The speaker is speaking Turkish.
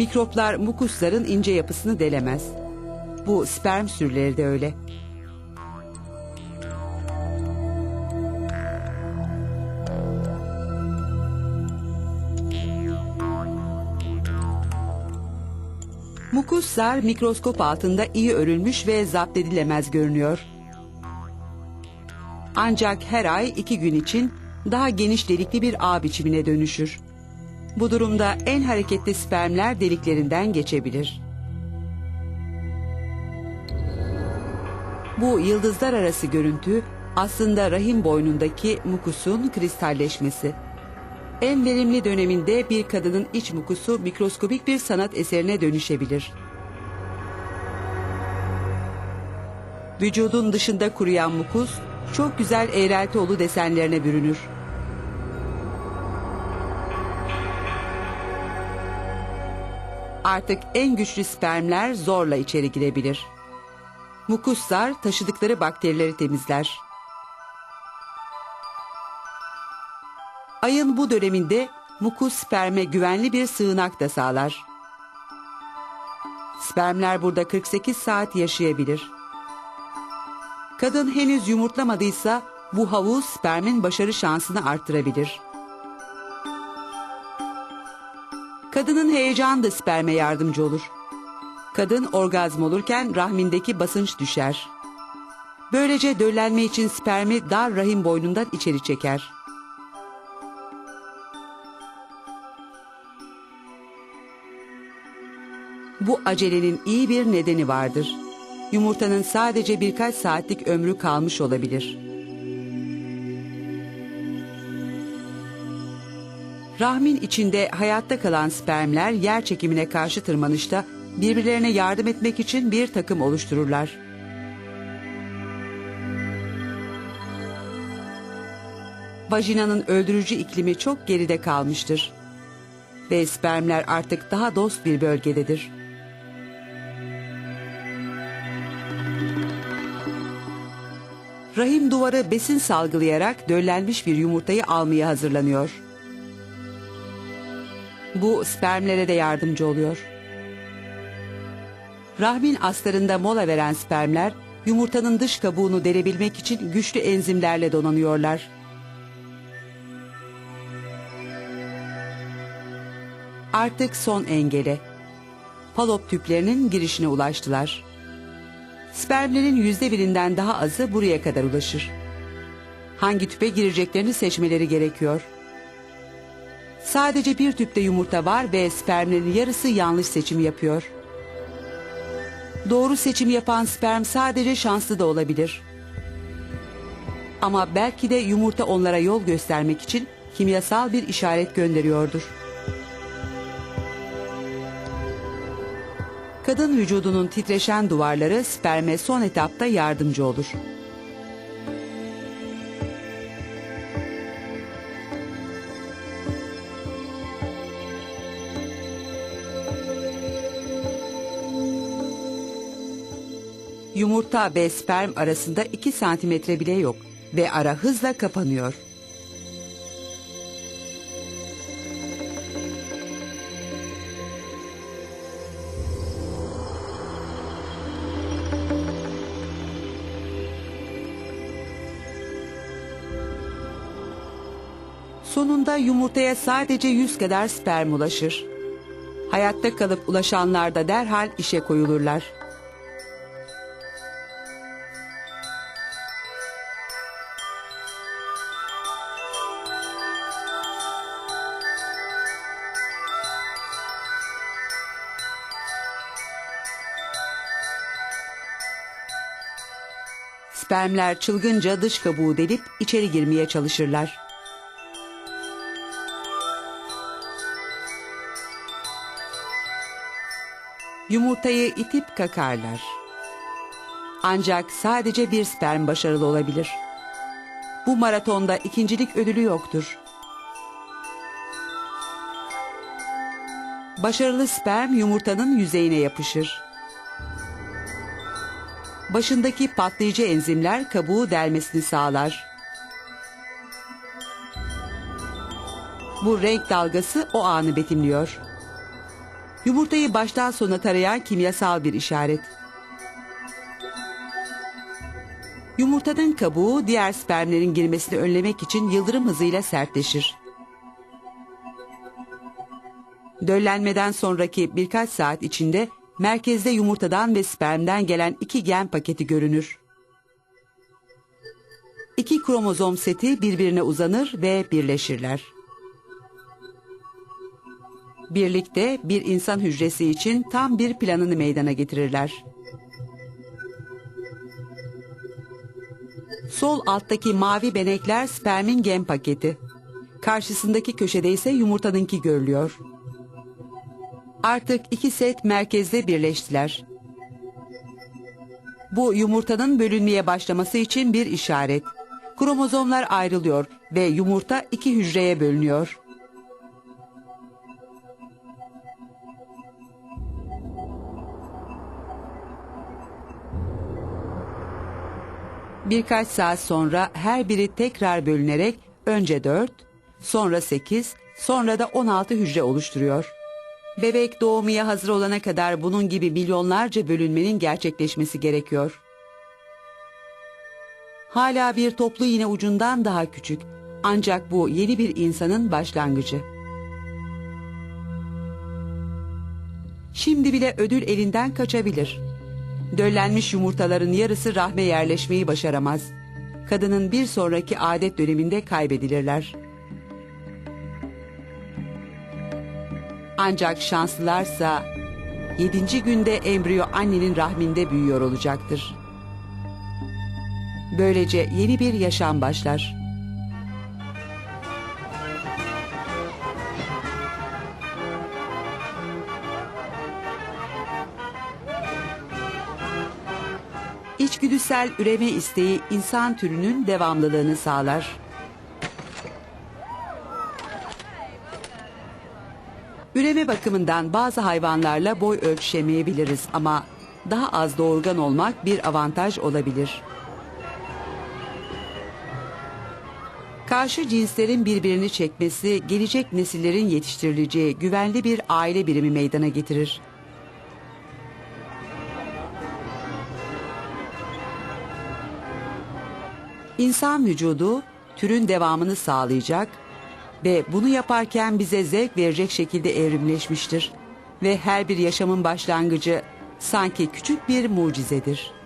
Mikroplar mukusların ince yapısını delemez. Bu sperm sürüleri de öyle. Mukuslar mikroskop altında iyi örülmüş ve zapt edilemez görünüyor. Ancak her ay iki gün için daha geniş delikli bir ağ biçimine dönüşür. Bu durumda en hareketli spermler deliklerinden geçebilir. Bu yıldızlar arası görüntü aslında rahim boynundaki mukusun kristalleşmesi. En verimli döneminde bir kadının iç mukusu mikroskobik bir sanat eserine dönüşebilir. Vücudun dışında kuruyan mukus çok güzel eğreltioğlu desenlerine bürünür. Artık en güçlü spermler zorla içeri girebilir. Mukuslar taşıdıkları bakterileri temizler. Ayın bu döneminde mukus sperme güvenli bir sığınak da sağlar. Spermler burada 48 saat yaşayabilir. Kadın henüz yumurtlamadıysa bu havuz spermin başarı şansını arttırabilir. Kadının heyecanı da sperme yardımcı olur. Kadın orgazm olurken rahmindeki basınç düşer. Böylece döllenme için spermi dar rahim boynundan içeri çeker. Bu acelenin iyi bir nedeni vardır. Yumurtanın sadece birkaç saatlik ömrü kalmış olabilir. Rahmin içinde hayatta kalan spermler yer çekimine karşı tırmanışta birbirlerine yardım etmek için bir takım oluştururlar. Vajinanın öldürücü iklimi çok geride kalmıştır. Ve spermler artık daha dost bir bölgededir. Rahim duvarı besin salgılayarak döllenmiş bir yumurtayı almaya hazırlanıyor. Bu spermlere de yardımcı oluyor. Rahmin astarında mola veren spermler yumurtanın dış kabuğunu delebilmek için güçlü enzimlerle donanıyorlar. Artık son engele. Falop tüplerinin girişine ulaştılar. Spermlerin yüzde birinden daha azı buraya kadar ulaşır. Hangi tüpe gireceklerini seçmeleri gerekiyor. Sadece bir tüpte yumurta var ve spermlerin yarısı yanlış seçim yapıyor. Doğru seçim yapan sperm sadece şanslı da olabilir. Ama belki de yumurta onlara yol göstermek için kimyasal bir işaret gönderiyordur. Kadın vücudunun titreşen duvarları sperme son etapta yardımcı olur. Yumurta ve sperm arasında 2 santimetre bile yok ve ara hızla kapanıyor. Sonunda yumurtaya sadece 100 kadar sperm ulaşır. Hayatta kalıp ulaşanlar da derhal işe koyulurlar. Spermler çılgınca dış kabuğu delip içeri girmeye çalışırlar. Yumurtayı itip kakarlar. Ancak sadece bir sperm başarılı olabilir. Bu maratonda ikincilik ödülü yoktur. Başarılı sperm yumurtanın yüzeyine yapışır. Başındaki patlayıcı enzimler kabuğu delmesini sağlar. Bu renk dalgası o anı betimliyor. Yumurtayı baştan sona tarayan kimyasal bir işaret. Yumurtanın kabuğu diğer spermlerin girmesini önlemek için yıldırım hızıyla sertleşir. Döllenmeden sonraki birkaç saat içinde merkezde yumurtadan ve spermden gelen iki gen paketi görünür. İki kromozom seti birbirine uzanır ve birleşirler. Birlikte bir insan hücresi için tam bir planını meydana getirirler. Sol alttaki mavi benekler spermin gen paketi. Karşısındaki köşede ise yumurtanınki görülüyor. Artık iki set merkezde birleştiler. Bu yumurtanın bölünmeye başlaması için bir işaret. Kromozomlar ayrılıyor ve yumurta iki hücreye bölünüyor. Birkaç saat sonra her biri tekrar bölünerek önce 4, sonra 8, sonra da 16 hücre oluşturuyor. Bebek doğmaya hazır olana kadar bunun gibi milyonlarca bölünmenin gerçekleşmesi gerekiyor. Hala bir toplu iğne ucundan daha küçük. Ancak bu yeni bir insanın başlangıcı. Şimdi bile ödül elinden kaçabilir. Döllenmiş yumurtaların yarısı rahme yerleşmeyi başaramaz. Kadının bir sonraki adet döneminde kaybedilirler. Ancak şanslılarsa yedinci günde embriyo annenin rahminde büyüyor olacaktır. Böylece yeni bir yaşam başlar. İçgüdüsel üreme isteği insan türünün devamlılığını sağlar. Üreme bakımından bazı hayvanlarla boy ölçüşemeyebiliriz ama daha az doğurgan olmak bir avantaj olabilir. Karşı cinslerin birbirini çekmesi gelecek nesillerin yetiştirileceği güvenli bir aile birimi meydana getirir. İnsan vücudu türün devamını sağlayacak ve bunu yaparken bize zevk verecek şekilde evrimleşmiştir ve her bir yaşamın başlangıcı sanki küçük bir mucizedir.